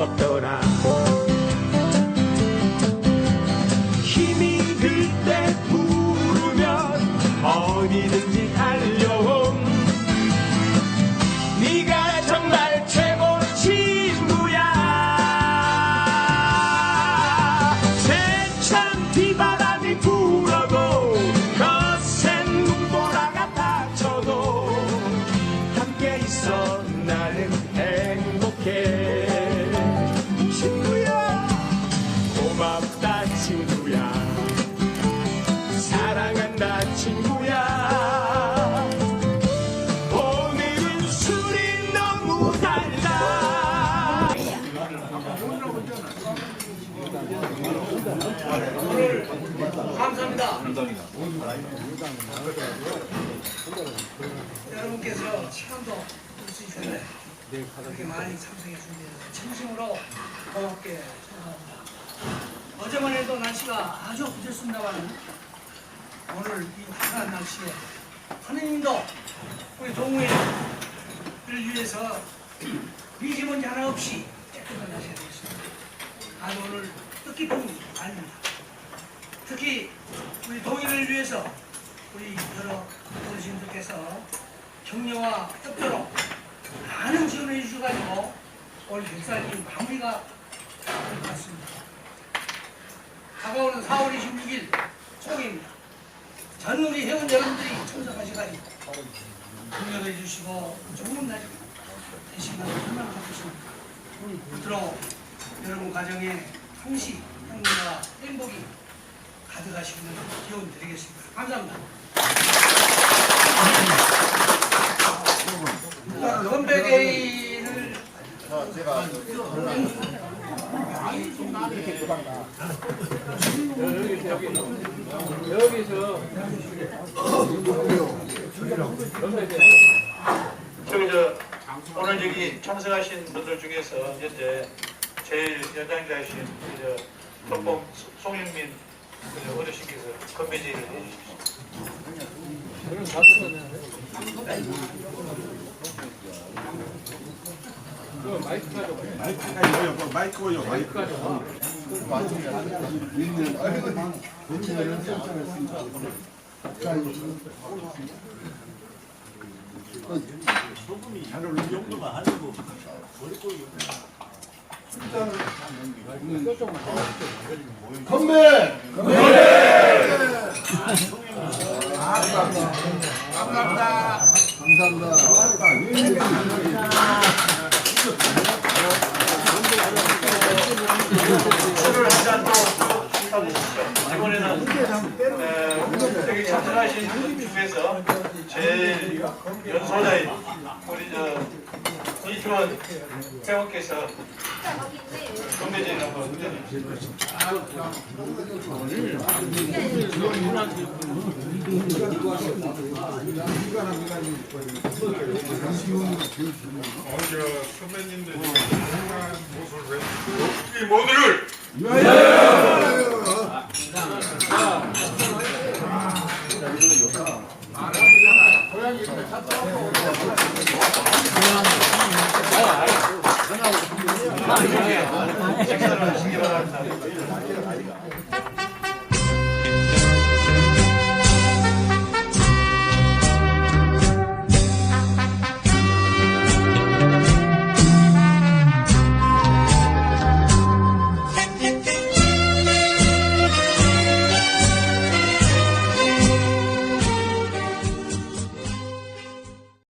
없더라. 힘이 들 때 부르면 어디든지 달려옴 네가 정말 최고 친구야. 세찬 비바람이 불어도 거센 눈보라가 닥쳐도 함께 있어 나는 여러분께서 시간도 볼수 있는데 그렇게 많이 참석해 주셔서 진심으로 고맙게 생각합니다. 어제만 해도 날씨가 아주 부졌습니다만 오늘 이 화사한 날씨에 하느님도 우리 동우이를 위해서 미세먼지 하나 없이 깨끗한 날씨가 되겠습니다. 아주 오늘 뜻깊은 날입니다. 특히 우리 동의를 위해서 우리 여러 어르신들께서 격려와 협조로 많은 지원을 해주셔가지고 오늘 백사님 마무리가 될 것 같습니다. 다가오는 4월 26일 총회입니다. 전 우리 회원 여러분들이 참석하셔가지고 격려도 해주시고 좋은 날이 되시기를 희망하고 있습니다. 끝으로 여러분 가정에 항시 행복과 행복이 가득하시기를 기원 드리겠습니다. 감사합니다. 건배회를 저기 저 오늘 여기 참석하신 분들 중에서 현재 제일 연장자이신 저 독봉 송영민 그 어르신께서 건배제를 해주십시오. 마이크 요 마이크 건배! 술을 한잔또. 이번에는 에, 여기 참석하신 분 중에서 제일 연소자인 우리 저 이주원 회원께서 건배제를 한번. 어저 선배님들이 훌륭한 모습을 해주시고 이 모두를